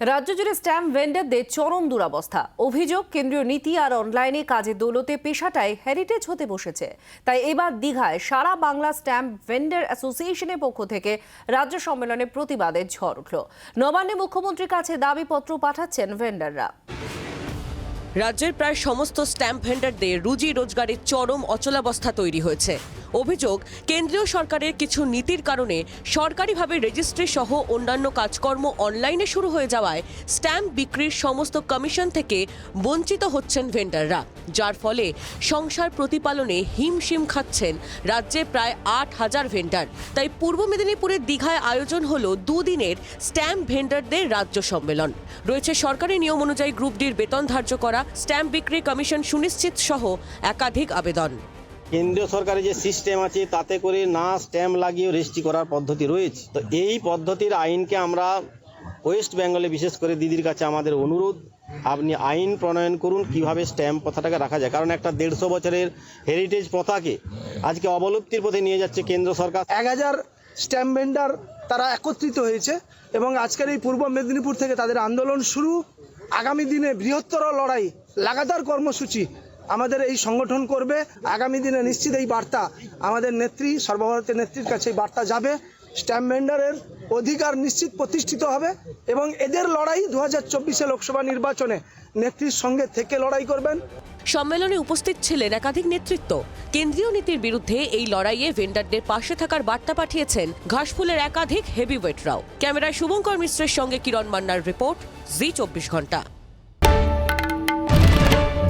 রাজ্য জুড়ে স্ট্যাম্প ভেন্ডারদের চরম দুরাবস্থা। অভিযোগ, কেন্দ্রীয় নীতি আর অনলাইনে কাজে দৌলতে পেশাটাই হেরিটেজ হতে বসেছে। তাই এবার দীঘায় সারা বাংলা স্ট্যাম্প ভেন্ডার অ্যাসোসিয়েশনের পক্ষ থেকে রাজ্য সম্মেলনে প্রতিবাদের ঝড় উঠল। নবান্নে মুখ্যমন্ত্রীর কাছে দাবিপত্র পাঠাচ্ছেন ভেন্ডাররা। রাজ্যের প্রায় সমস্ত স্ট্যাম্প ভেন্ডারদের রুজি রোজগারের চরম অচলাবস্থা তৈরি হয়েছে। অভিযোগ, কেন্দ্রীয় সরকারের কিছু নীতির কারণে সরকারিভাবে রেজিস্ট্রি সহ অন্যান্য কাজকর্ম অনলাইনে শুরু হয়ে যাওয়ায় স্ট্যাম্প বিক্রির সমস্ত কমিশন থেকে বঞ্চিত হচ্ছেন ভেন্ডাররা, যার ফলে সংসার প্রতিপালনে হিমশিম খাচ্ছেন রাজ্যে প্রায় আট হাজার ভেন্ডার। তাই পূর্ব মেদিনীপুরের দীঘায় আয়োজন হল দুদিনের স্ট্যাম্প ভেন্ডারদের রাজ্য সম্মেলন। রয়েছে সরকারি নিয়ম অনুযায়ী গ্রুপ ডির বেতন ধার্য করা, স্ট্যাম্প বিক্রি কমিশন সুনিশ্চিত সহ একাধিক আবেদন। কেন্দ্রীয় সরকারের যে সিস্টেম আছে, তাতে করে না স্ট্যাম্প লাগিয়ে রেজিস্ট্রি করার পদ্ধতি রয়েছে। তো এই পদ্ধতির আইনকে আমরা ওয়েস্ট বেঙ্গলে বিশেষ করে দিদির কাছে আমাদের অনুরোধ, আপনি আইন প্রণয়ন করুন, কীভাবে স্ট্যাম্প প্রথাটাকে রাখা যায়। কারণ একটা দেড়শো বছরের হেরিটেজ প্রথাকে আজকে অবলুপ্তির পথে নিয়ে যাচ্ছে কেন্দ্র সরকার। এক হাজার স্ট্যাম্প ভেন্ডার তারা একত্রিত হয়েছে এবং আজকের এই পূর্ব মেদিনীপুর থেকে তাদের আন্দোলন শুরু। আগামী দিনে বৃহত্তর লড়াই, লাগাতার কর্মসূচি আমাদের এই সংগঠন করবে। আগামী দিনে নিশ্চিত এই বার্তা আমাদের নেত্রী, সর্বভারতীয় নেত্রীর কাছে এই বার্তা যাবে। স্ট্যাম্প ভেন্ডারের অধিকার নিশ্চিত প্রতিষ্ঠিত হবে এবং এদের লড়াই দু হাজার চব্বিশে লোকসভা নির্বাচনে নেত্রীর সঙ্গে থেকে লড়াই করবেন। সম্মেলনে উপস্থিত ছিলেন একাধিক নেতৃত্ব। কেন্দ্রীয় নীতির বিরুদ্ধে এই লড়াইয়ে ভেন্ডারদের পাশে থাকার বার্তা পাঠিয়েছেন ঘাসফুলের একাধিক হেভিওয়েটরাও। ক্যামেরায় শুভঙ্কর মিশ্রের সঙ্গে কিরণ মান্নার রিপোর্ট, জি চব্বিশ ঘণ্টা।